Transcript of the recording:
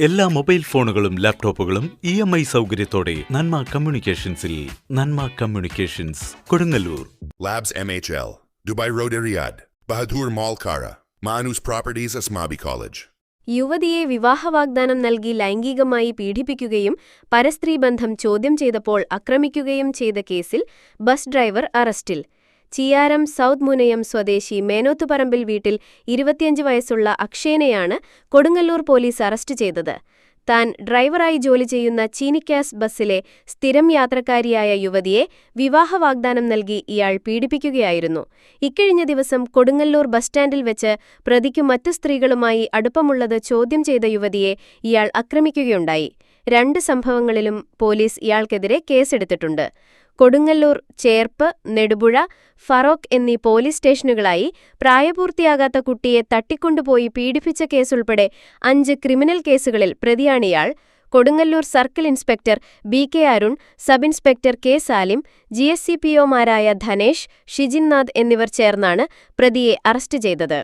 എല്ലാ മൊബൈൽ ഫോണുകളും ലാപ്ടോപ്പുകളും ഇ എം ഐ സൗകര്യത്തോടെ നന്മ കമ്മ്യൂണിക്കേഷൻസിൽ Nanma communications Kodungallur. Labs MHL Dubai road Riyadh, Bahadur mall Kara, Manoos properties Asmabi college യുവതിയെ വിവാഹവാഗ്ദാനം നൽകി ലൈംഗികമായി പീഡിപ്പിക്കുകയും പരസ്ത്രീബന്ധം ചോദ്യം ചെയ്തപ്പോൾ ആക്രമിക്കുകയും ചെയ്ത കേസിൽ ബസ് ഡ്രൈവർ അറസ്റ്റിൽ. ചിയാരം സൗത്ത് മുനയം സ്വദേശി മേനോത്തുപറമ്പിൽ വീട്ടിൽ ഇരുപത്തിയഞ്ച് വയസ്സുള്ള അക്ഷയനെയാണ് കൊടുങ്ങല്ലൂർ പോലീസ് അറസ്റ്റ് ചെയ്തത്. താൻ ഡ്രൈവറായി ജോലി ചെയ്യുന്ന ചീനിക്കാസ് ബസ്സിലെ സ്ഥിരം യാത്രക്കാരിയായ യുവതിയെ വിവാഹ വാഗ്ദാനം നൽകി ഇയാൾ പീഡിപ്പിക്കുകയായിരുന്നു. ഇക്കഴിഞ്ഞ ദിവസം കൊടുങ്ങല്ലൂർ ബസ് സ്റ്റാൻഡിൽ വെച്ച് പ്രതിക്കു മറ്റു സ്ത്രീകളുമായി അടുപ്പമുള്ളത് ചോദ്യം ചെയ്ത യുവതിയെ ഇയാൾ ആക്രമിക്കുകയുണ്ടായി. രണ്ട് സംഭവങ്ങളിലും പോലീസ് ഇയാൾക്കെതിരെ കേസെടുത്തിട്ടുണ്ട്. കൊടുങ്ങല്ലൂർ ചേർപ്പ് നെടുപുഴ ഫറോക്ക് എന്നീ പോലീസ് സ്റ്റേഷനുകളായി പ്രായപൂർത്തിയാകാത്ത കുട്ടിയെ തട്ടിക്കൊണ്ടുപോയി പീഡിപ്പിച്ച കേസുൾപ്പെടെ അഞ്ച് ക്രിമിനൽ കേസുകളിൽ പ്രതിയാണിയാൾ Kodungallur circle inspector B K Arun sub inspector K Salim G S C P ഒമാരായ Dhanesh Shijinnath എന്നിവർ ചേർന്നാണ് പ്രതിയെ അറസ്റ്റ് ചെയ്തത്.